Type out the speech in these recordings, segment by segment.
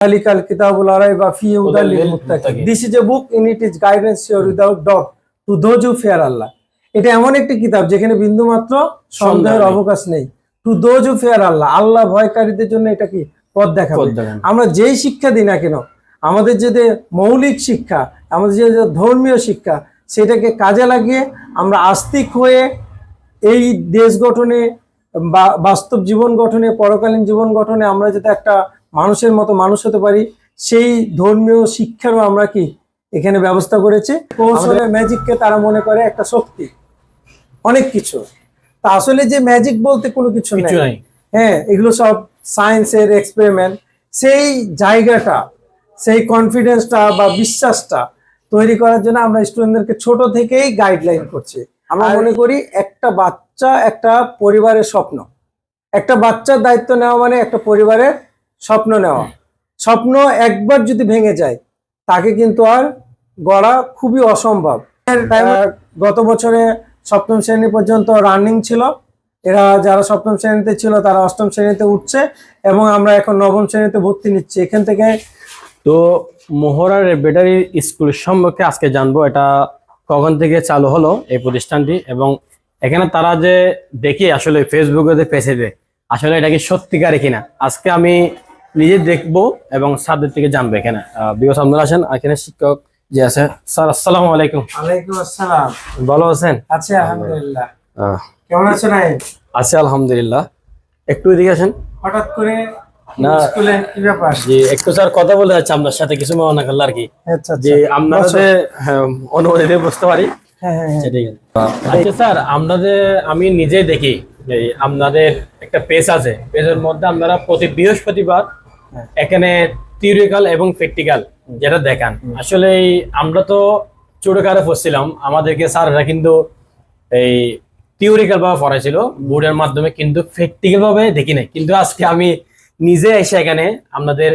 Zalikal kitabul la rayba fihi hudan lil lil muttaqin. muttaqin. This is a book in it is guidance sure without doubt to those who fear Allah. এটা এমন একটি কিতাব যেখানে বিন্দুমাত্র সন্দেহের অবকাশ নেই টু দোজ হু ফেয়ার আল্লাহ আল্লাহ ভয়কারীদের জন্য এটা কি পথ দেখাবে আমরা যেই শিক্ষা দিই না কেন আমাদের যে মৌলিক শিক্ষা আমাদের যে ধর্মীয় শিক্ষা সেটাকে কাজে লাগিয়ে আমরা আস্তিক হয়ে এই দেশ গঠনে বা বাস্তব জীবন গঠনে পরকালীন জীবন গঠনে আমরা যাতে একটা মানুষের মতো মানুষ হতে পারি সেই ধর্মীয় শিক্ষারও আমরা কি এখানে ব্যবস্থা করেছি? কৌশলের ম্যাজিককে তারা মনে করে একটা শক্তি অনেক কিছু। তা আসলে যে ম্যাজিক বলতে কোনো কিছু নাই। হ্যাঁ এগুলো সব সায়েন্সের এক্সপেরিমেন্ট সেই জায়গাটা সেই কনফিডেন্সটা বা বিশ্বাসটা তৈরি করার জন্য আমরা স্টুডেন্টদেরকে ছোট থেকেই গাইডলাইন করছি। আমরা মনে করি একটা বাচ্চা একটা পরিবারের স্বপ্ন। একটা বাচ্চার দায়িত্ব নেওয়া মানে একটা পরিবারের স্বপ্ন নেওয়া। স্বপ্ন একবার যদি ভেঙে যায় তাকে কিন্তু আর গড়া খুবই অসম্ভব। গত বছরে সপ্তম শ্রেণি পর্যন্ত রানিং ছিল। এরা যারা সপ্তম শ্রেণীতে ছিল তারা অষ্টম শ্রেণীতে উঠছে এবং আমরা এখন নবম শ্রেণীতে ভর্তি নিচ্ছি। এখান থেকে তো মোহরার ব্যাটারি স্কুল সম্পর্কে আজকে জানব। এটা কখন থেকে চালু হলো এই প্রতিষ্ঠানটি এবং এখানে তারা যে দেখি আসলে ফেসবুকে যে পেজে আসলে এটা কি সত্যিকারে কিনা? আজকে আমি নিজে দেখব এবং স্যারদের থেকে জানব এখানে। বিগত আপনারা আছেন এখানে শিক্ষক যে আছে স্যার আসসালামু আলাইকুম। ওয়ালাইকুম আসসালাম। ভালো আছেন? আচ্ছা আলহামদুলিল্লাহ। কেমন আছো নাই আছি আলহামদুলিল্লাহ। একটু এদিকে আসেন। হঠাৎ করে না। স্কুলে কি ব্যাপার? যে একটু স্যার কথা বলে যাচ্ছে আপনার সাথে কিছু মনে না আর কি। আচ্ছা যে আচ্ছা আপনারা হ্যাঁ, অনুমতি দিয়ে বুঝতে পারি। হ্যাঁ হ্যাঁ আচ্ছা স্যার আপনাদের আমি নিজেই দেখি আপনাদের একটা পেজ আছে। পেজের মধ্যে আপনারা প্রতি বৃহস্পতিবার। এখানে থিওরিক্যাল এবং প্র্যাকটিক্যাল যেটা দেখান। আসলে আমরা তো ছোটকারে পড়ছিলাম আমাদেরকে স্যাররা কিন্তু এই থিওরিক্যাল ভাবে পড়াইছিল বোর্ডের মাধ্যমে কিন্তু প্র্যাকটিক্যাল ভাবে দেখি নাই। কিন্তু আজকে আমি নিজে এসে এখানে আপনাদের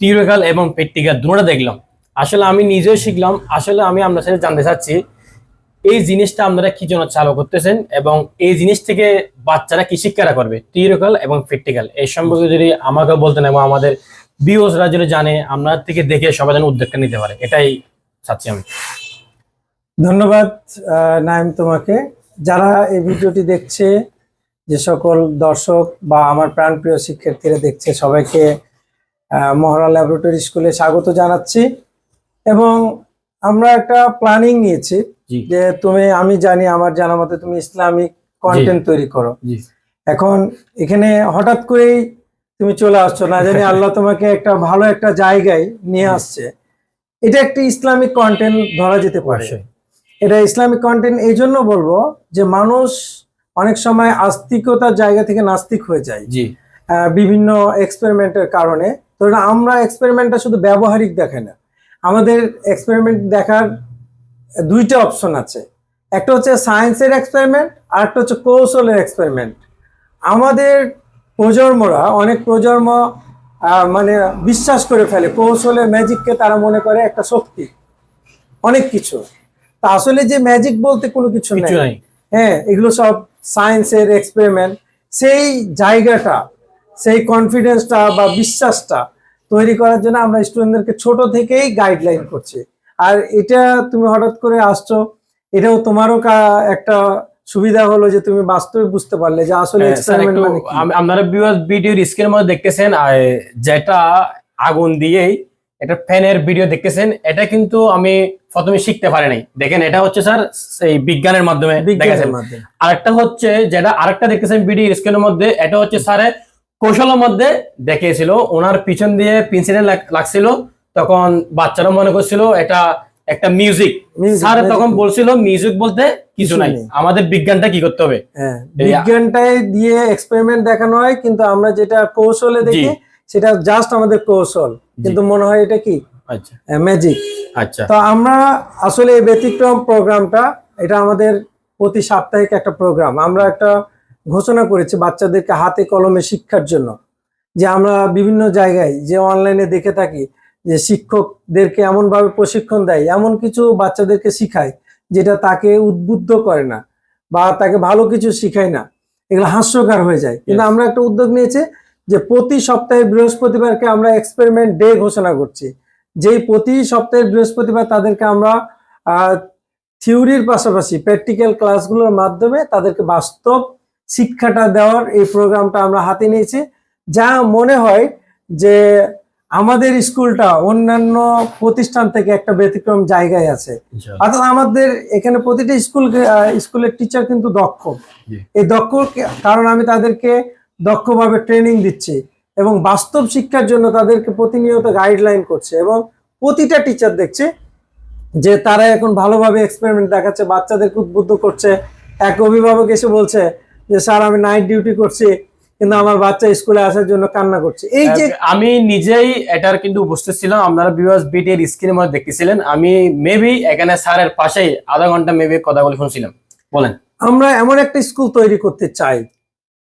থিওরিক্যাল এবং প্র্যাকটিক্যাল দুটোটা দেখলাম। আসলে আমি নিজেও শিখলাম আসলে আমি আপনার সাথে জানতে চাচ্ছি এই জিনিসটা আপনারা কি জন্য চালু করতেছেন? এবং এই জিনিস থেকে বাচ্চারা কি শিক্ষাটা করবে? থিওরিক্যাল এবং প্র্যাকটিক্যাল এই সম্পর্কে যদি আমাকে বলতেন এবং আমাদের বিওসরা যদি জানে আপনার থেকে দেখে সবাই যেন উদ্যোগটা নিতে পারে। এটাই চাচ্ছি আমি। ধন্যবাদ নাইম তোমাকে। যারা এই ভিডিওটি দেখছে, যে সকল দর্শক বা আমার প্রাণপ্রিয় শিক্ষার্থীরা দেখছে, সবাইকে মহড়া ল্যাবরেটরি স্কুলে স্বাগত জানাচ্ছি। এবং আমরা একটা প্ল্যানিং নিয়েছি। যে তুমি আমি জানি আমার জানা মতে তুমি ইসলামিক কন্টেন্ট তৈরি করো। এখন এখানে হঠাৎ করেই তুমি চলে আসছো না জানি আল্লাহ তোমাকে একটা ভালো একটা জায়গায় নিয়ে আসছে। এটা একটি ইসলামিক কন্টেন্ট ধরা যেতে পারে। এটা ইসলামিক কন্টেন্ট এই জন্য বলব যে মানুষ অনেক সময় আস্তিকতার জায়গা থেকে নাস্তিক হয়ে যায়। বিভিন্ন এক্সপেরিমেন্টের কারণে। ধরুন আমরা এক্সপেরিমেন্টটা শুধু ব্যবহারিক দেখে না। আমাদের এক্সপেরিমেন্ট দেখার দুইটা অপশন আছে। একটা হচ্ছে সায়েন্সের এক্সপেরিমেন্ট আর একটা হচ্ছে কৌশলের এক্সপেরিমেন্ট আমাদের প্রজন্মরা অনেক প্রজন্ম মানে বিশ্বাস করে ফেলে কৌশলের ম্যাজিককে তারা মনে করে একটা শক্তি অনেক কিছু। তা আসলে যে ম্যাজিক বলতে কোনো কিছু নাই। হ্যাঁ এগুলো সব সায়েন্সের এক্সপেরিমেন্ট সেই জায়গাটা সেই কনফিডেন্সটা বা বিশ্বাসটা তৈরি করার জন্য আমরা স্টুডেন্টদেরকে ছোট থেকেই গাইডলাইন করছি। আর এটা তুমি হঠাৎ করে আসছো এটাও তোমারও একটা সুবিধা হলো যে তুমি বাস্তবে বুঝতে পারলে যে আসলে হ্যাঁ, এক্সপেরিমেন্ট মানে আপনারা ভিডিওর স্ক্রিনের মধ্যে দেখতেছেন যেটা আগুন দিয়েই এটা ফ্যানের ভিডিও দেখতেছেন এটা কিন্তু আমি প্রথমে শিখতে পারি নাই। দেখেন এটা হচ্ছে স্যার এই বিজ্ঞানের মাধ্যমে আরেকটা হচ্ছে যেটা আরেকটা দেখতেছেন ভিডিও স্ক্রিনের মধ্যে এটা হচ্ছে স্যারের কৌশলের মধ্যে দেখিয়েছিল ওনার পিছন দিয়ে পেন্সিলে লাগছিল তখন বাচ্চারা মনে করছিল এটা একটা মিউজিক স্যার তখন বলছিল মিউজিক বলতে কিছু কিছু নাই। আমাদের বিজ্ঞানটা কি করতে হবে? হ্যাঁ বিজ্ঞানটাই দিয়ে এক্সপেরিমেন্ট দেখানো হয় কিন্তু আমরা যেটা কৌশলে দেখি সেটা জাস্ট আমাদের কৌশল। কিন্তু মনে হয় এটা কি? আচ্ছা। ম্যাজিক আচ্ছা। তো আমরা আসলে এই ব্যতিক্রম প্রোগ্রামটা এটা আমাদের প্রতি সাপ্তাহিক একটা প্রোগ্রাম। আমরা একটা ঘোষণা করেছি বাচ্চাদেরকে হাতে কলমে শিক্ষার জন্য। যে আমরা বিভিন্ন জায়গায় যে অনলাইনে দেখে থাকি যে শিক্ষকদেরকে এমনভাবে প্রশিক্ষণ দেয় এমন কিছু বাচ্চাদেরকে শিখায় যেটা তাকে উদ্বুদ্ধ করে না বা তাকে ভালো কিছু শিখায় না। এগুলো হাস্যকর হয়ে যায়। কিন্তু আমরা একটা উদ্যোগ নিয়েছি যে প্রতি সপ্তাহে বৃহস্পতিবারকে আমরা এক্সপেরিমেন্ট ডে ঘোষণা করছি। যেই প্রতি সপ্তাহে বৃহস্পতিবার তাদেরকে আমরা থিওরির পাশাপাশি প্র্যাকটিক্যাল ক্লাসগুলোর মাধ্যমে তাদেরকে বাস্তব শিক্ষাটা দেওয়ার এই প্রোগ্রামটা আমরা হাতে নিয়েছি। যা মনে হয় যে আমাদের স্কুলটা অন্যান্য প্রতিষ্ঠান থেকে একটা ব্যতিক্রম জায়গায় আছে। অর্থাৎ আমাদের এখানে প্রতিটা স্কুল স্কুলের টিচার কিন্তু দক্ষ। এই দক্ষ কারণ আমি তাদেরকে দক্ষভাবে ট্রেনিং দিচ্ছি এবং বাস্তব শিক্ষার জন্য তাদেরকে প্রতিনিয়ত গাইডলাইন করছে এবং প্রতিটা টিচার দেখছে যে তারা এখন ভালোভাবে এক্সপেরিমেন্ট দেখাচ্ছে বাচ্চাদেরকে উদ্বুদ্ধ করছে। এক অভিভাবক এসে বলছে যে স্যার আমি নাইট ডিউটি করছি। কিন্তু আমার বাচ্চা স্কুলে আসার জন্য কান্না করছে। এই যে আমি নিজেই এটার কিন্তু উপস্থিত ছিলাম। আপনারা বিভাস বিটি এর স্ক্রিনের মধ্যে দেখতেছিলেন। আমি মেবি এখানে স্যারের পাশেই আধা ঘণ্টা মেবি কথা বলে শুনছিলাম। বলেন। আমরা এমন একটা স্কুল তৈরি করতে চাই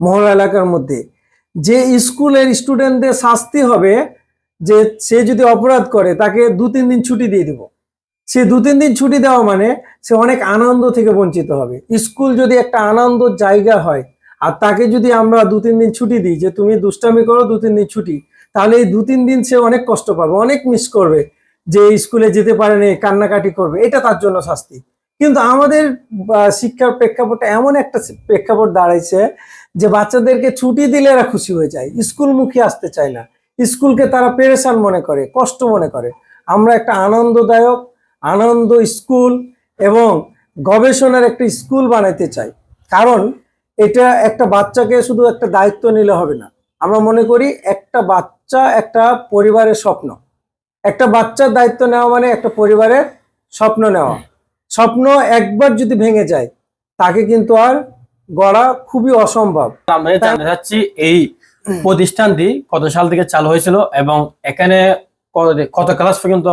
মহল্লা এলাকার মধ্যে যে স্কুলের স্টুডেন্টদের শাস্তি হবে যে সে যদি অপরাধ করে তাকে দু তিন দিন ছুটি দিয়ে দিব। সে দু তিন দিন ছুটি দেওয়া মানে সে অনেক আনন্দ থেকে বঞ্চিত হবে। স্কুল যদি একটা আনন্দর জায়গা হয় আর তাকে যদি আমরা দু তিন দিন ছুটি দিই, যে তুমি দুষ্টামি করো দু তিন দিন ছুটি, তাহলে এই দু তিন দিন সে অনেক কষ্ট পাবে, অনেক মিস করবে যে স্কুলে যেতে পারে পারেনি কান্নাকাটি করবে, এটা তার জন্য শাস্তি। কিন্তু আমাদের শিক্ষার প্রেক্ষাপটটা এমন একটা প্রেক্ষাপট দাঁড়াইছে যে বাচ্চাদেরকে ছুটি দিলে এরা খুশি হয়ে যায়, স্কুলমুখী আসতে চায় না। স্কুলকে তারা পেরেশান মনে করে, কষ্ট মনে করে। আমরা একটা আনন্দদায়ক, আনন্দ স্কুল এবং গবেষণার একটা স্কুল বানাইতে চাই। কারণ এটা একটা বাচ্চাকে শুধু একটা দায়িত্ব নিলে হবে না। আমরা মনে করি একটা বাচ্চা একটা পরিবারের স্বপ্ন। একটা বাচ্চার দায়িত্ব নেওয়া মানে একটা পরিবারের স্বপ্ন নেওয়া। স্বপ্ন একবার যদি ভেঙে যায় তাকে কিন্তু আর গড়া খুবই অসম্ভব। আমরা জানতে চাচ্ছি এই প্রতিষ্ঠানটি কত সাল থেকে চালু হয়েছিল এবং এখানে কত- কত ক্লাস পর্যন্ত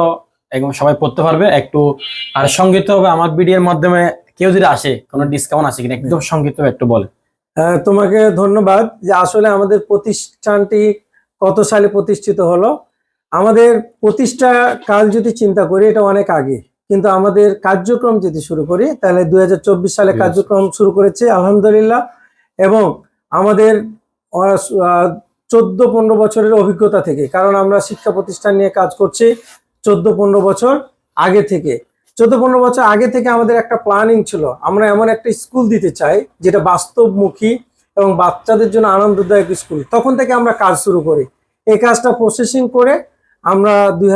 একদম সবাই পড়তে পারবে? একটু আর সংগীত হবে আমার ভিডিওর মাধ্যমে কেউ যদি আসে কোনো ডিসকাউন্ট আছে কিনা একদম সংগীত একটু বলে। তোমাকে ধন্যবাদ যে আসলে আমাদের প্রতিষ্ঠানটি কত সালে প্রতিষ্ঠিত হলো। আমাদের প্রতিষ্ঠা কাল যদি চিন্তা করি এটা অনেক আগে কিন্তু আমাদের কার্যক্রম যদি শুরু করি তাহলে দু হাজার চব্বিশ সালে কার্যক্রম শুরু করেছে আলহামদুলিল্লাহ। এবং আমাদের চোদ্দ পনেরো বছরের অভিজ্ঞতা থেকে কারণ আমরা শিক্ষা প্রতিষ্ঠান নিয়ে কাজ করছি চোদ্দ পনেরো বছর আগে থেকে। চোদ্দ পনেরো বছর আগে থেকে আমাদের একটা প্ল্যানিং ছিল। আমরা এমন একটা স্কুল দিতে চাই, যেটা বাস্তবমুখী এবং বাচ্চাদের জন্য আনন্দদায়ক স্কুল তখন থেকে আমরা কাজ শুরু করি। এই কাজটা প্রসেসিং করে আমরা দুই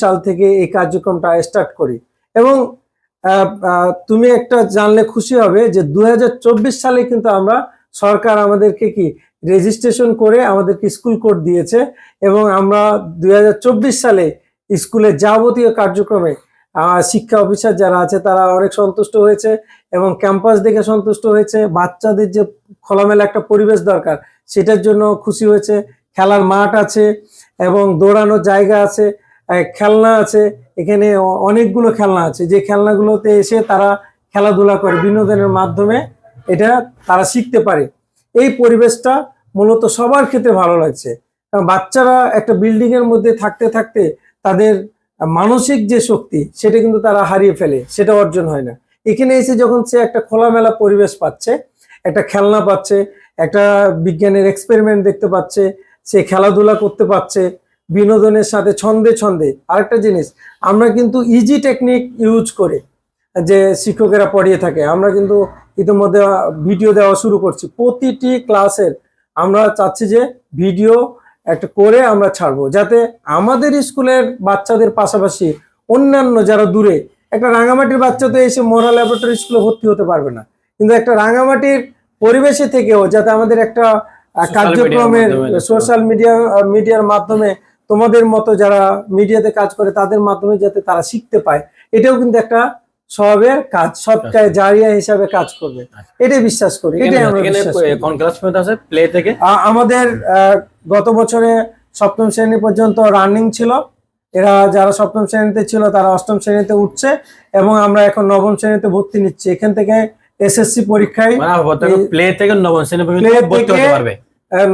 সাল থেকে এই কার্যক্রমটা স্টার্ট করি। এবং তুমি একটা জানলে খুশি হবে যে দু হাজার চব্বিশ সালে কিন্তু আমরা সরকার আমাদেরকে কি রেজিস্ট্রেশন করে আমাদেরকে স্কুল কোড দিয়েছে এবং আমরা দু হাজার চব্বিশ সালে স্কুলের যাবতীয় কার্যক্রমে শিক্ষা অফিসার যারা আছে, তারা অনেক সন্তুষ্ট হয়েছে এবং ক্যাম্পাস দেখে সন্তুষ্ট হয়েছে। বাচ্চাদের যে খোলামেলা একটা পরিবেশ দরকার, সেটার জন্য খুশি হয়েছে। খেলার মাঠ আছে এবং দৌড়ানোর জায়গা আছে খেলনা আছে। এখানে অনেকগুলো খেলনা আছে। যে খেলনাগুলোতে এসে তারা খেলাধুলা করে, বিনোদনের মাধ্যমে এটা তারা শিখতে পারে। এই পরিবেশটা মূলত সবার ক্ষেত্রে ভালো লাগছে। কারণ বাচ্চারা একটা বিল্ডিং এর মধ্যে থাকতে থাকতে তাদের মানসিক যে শক্তি, সেটা কিন্তু তারা হারিয়ে ফেলে, সেটা অর্জন হয় না। এখানে এসে যখন সে একটা খোলামেলা পরিবেশ পাচ্ছে, একটা খেলনা পাচ্ছে, একটা বিজ্ঞানের এক্সপেরিমেন্ট দেখতে পাচ্ছে, সে খেলাধুলা করতে পারছে, বিনোদনের সাথে ছন্দে ছন্দে। আরেকটা জিনিস, আমরা কিন্তু ইজি টেকনিক ইউজ করে যে শিক্ষকেরা পড়িয়ে থাকে, আমরা কিন্তু ইতিমধ্যে ভিডিও দেওয়া শুরু করছি। প্রতিটি ক্লাসের আমরা চাচ্ছি যে ভিডিও একটা করে আমরা ছাড়বো যাতে আমাদের স্কুলের বাচ্চাদের পাশাপাশি অন্যান্য যারা দূরে একটা রাঙামাটির বাচ্চা তো এসে মোরা ল্যাবরেটরি স্কুলে ভর্তি হতে পারবে না। কিন্তু একটা রাঙামাটির পরিবেশে থেকেও যাতে আমাদের একটা কার্যক্রমের সোশ্যাল মিডিয়া মিডিয়ার মাধ্যমে তোমাদের মতো যারা মিডিয়াতে কাজ করে তাদের মাধ্যমে যাতে তারা শিখতে পায় এটাও কিন্তু একটা স্বভাবের কাজ সৎকায় জারিয়া হিসাবে কাজ করবে। এটাই বিশ্বাস করি এটাই আমরা আছে? প্লে থেকে? আমাদের গত বছরে সপ্তম শ্রেণি পর্যন্ত রানিং ছিল। এরা যারা সপ্তম শ্রেণীতে ছিল তারা অষ্টম শ্রেণীতে উঠছে এবং আমরা এখন নবম শ্রেণীতে ভর্তি নিচ্ছি। এখান থেকে এসএসসি পরীক্ষায় প্লে থেকে নবম শ্রেণি পর্যন্ত ভর্তি হতে পারবে।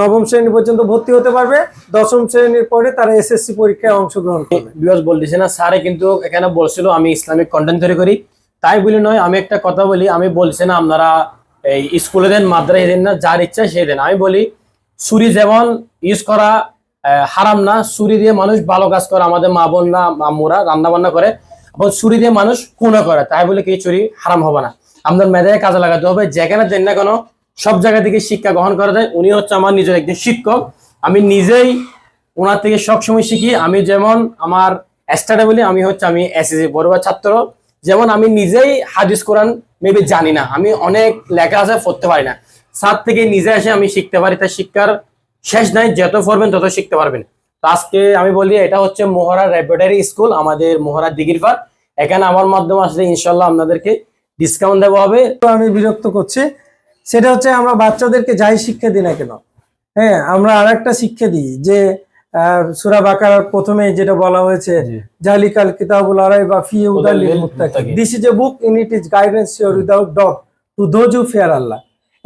নবম শ্রেণি পর্যন্ত ভর্তি হতে পারবে। দশম শ্রেণির পরে তারা এসএসসি পরীক্ষায় অংশগ্রহণ করবে। বিকজ বলতেছে না স্যারে কিন্তু এখানে বলছিল আমি ইসলামিক কন্টেন্ট তৈরি করি। তাই বলি নয় আমি একটা কথা বলি আমি বলছি না আপনারা এই স্কুলে দেন মাদ্রাসা দেন না যার ইচ্ছা সে দেন। আমি বলি ছুরি যেমন ইউজ করা হারাম না ছুরি দিয়ে মানুষ ভালো কাজ করে, আমাদের মা বোনরা, মামুরা রান্না বান্না করে এবং ছুরি দিয়ে মানুষ খুনও করে, তাই বলে কি ছুরি হারাম হবে না। আমাদের মেয়েদের কাজে লাগাতে হবে, যেখানে দেন না কেন, সব জায়গা থেকে শিক্ষা গ্রহণ করা যায়। উনি হচ্ছে আমার নিজের একজন শিক্ষক। আমি নিজেই ওনার থেকে সবসময় শিখি। আমি যেমন আমার স্টাডে বলি, আমি হচ্ছে আমি এসএসসি বড়ুয়া ছাত্র। যেমন আমি নিজেই হাদিস, কোরআন, মেবি জানি না। আমি অনেক লেখা আছে, পড়তে পারি না। সাত থেকে নিজে এসে আমি শিখতে পারি তাই শিক্ষার শেষ নাই যত পড়বেন তত শিখতে পারবেন। তো আজকে আমি বলি এটা হচ্ছে মোহরা রেপুটারি স্কুল আমাদের মোহরা দিঘির পার এখানে আমার মাধ্যমে আসলে ইনশাল্লাহ আপনাদেরকে ডিসকাউন্ট দেওয়া হবে। তো আমি বিরক্ত করছি সেটা হচ্ছে আমরা বাচ্চাদেরকে যাই শিক্ষা দিই না কেন? হ্যাঁ আমরা আর একটা শিক্ষা দিই যে সুরা বাকার প্রথমে যেটা বলা হয়েছে জালিকাল কিতাবুল আরাই বা ফি মুত্তাকিন। This is a book in it is guidance your without doubt to those who fear আল্লাহ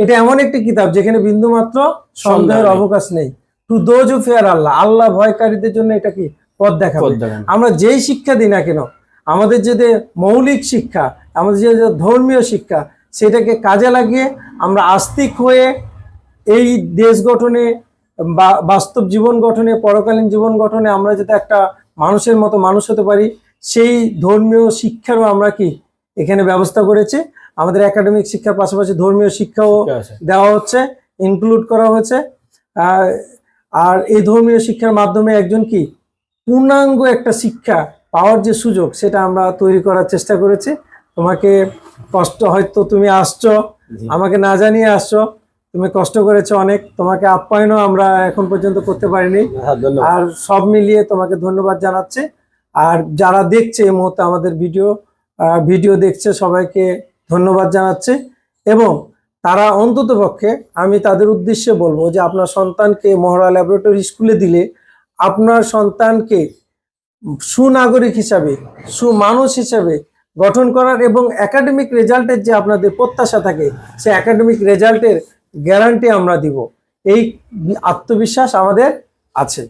এটা এমন একটি কিতাব যেখানে বিন্দুমাত্র সন্দেহের অবকাশ নেই। টু দোজ হু ফেয়ার আল্লাহ আল্লাহ ভয়কারীদের জন্য এটা কি? পথ দেখাবে। দেখাবে। আমরা যেই শিক্ষা দিই না কেন আমাদের যে মৌলিক শিক্ষা আমাদের যে যে ধর্মীয় শিক্ষা সেটাকে কাজে লাগিয়ে আমরা আস্তিক হয়ে এই দেশ গঠনে বা বাস্তব জীবন গঠনে পরকালীন জীবন গঠনে আমরা যাতে একটা মানুষের মতো মানুষ হতে পারি সেই ধর্মীয় শিক্ষারও আমরা কি এখানে ব্যবস্থা করেছি। আমাদের একাডেমিক শিক্ষার পাশাপাশি ধর্মীয় শিক্ষাও দেওয়া হচ্ছে ইনক্লুড করা হয়েছে। আর এই ধর্মীয় শিক্ষার মাধ্যমে একজন কি পূর্ণাঙ্গ একটা শিক্ষা পাওয়ার যে সুযোগ সেটা আমরা তৈরি করার চেষ্টা করেছি। তোমাকে কষ্ট হয়তো তুমি আসছো আমাকে না জানিয়ে আসছো তুমি কষ্ট করেছ অনেক তোমাকে আপ্যায়নও আমরা এখন পর্যন্ত করতে পারিনি। হ্যাঁ, আর সব মিলিয়ে তোমাকে ধন্যবাদ জানাচ্ছে। আর যারা দেখছে এই মুহূর্তে আমাদের ভিডিও ভিডিও দেখছে সবাইকে ধন্যবাদ জানাচ্ছি এবং তারা অন্তত পক্ষে আমি তাদের উদ্দেশ্যে বলব যে আপনার সন্তানকে মহড়া ল্যাবরেটরি স্কুলে দিলে আপনার সন্তানকে সুনাগরিক হিসাবে, সুমানুষ হিসাবে গঠন করার এবং একাডেমিক রেজাল্টের যে আপনাদের প্রত্যাশা থাকে, সে একাডেমিক রেজাল্টের গ্যারান্টি আমরা দিব। এই আত্মবিশ্বাস আমাদের আছে।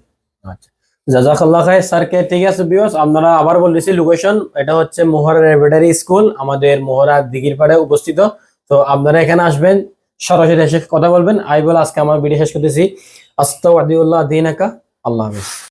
আচ্ছা। জাজাকাল্লাহ খাই স্যারকে ঠিক আছে বিয়স আপনারা আবার বলেছি লোকেশন এটা হচ্ছে মোহরা রেভেটারি স্কুল আমাদের মোহরা দিঘির পাড়ে উপস্থিত। তো আপনারা এখানে আসবেন, সরাসরি এসে কথা বলবেন। আই বলে আজকে আমার ভিডিও শেষ করতেছি। আস্তাউদ্দিউল্লাহ দিন আকা আল্লাহ হাফিজ।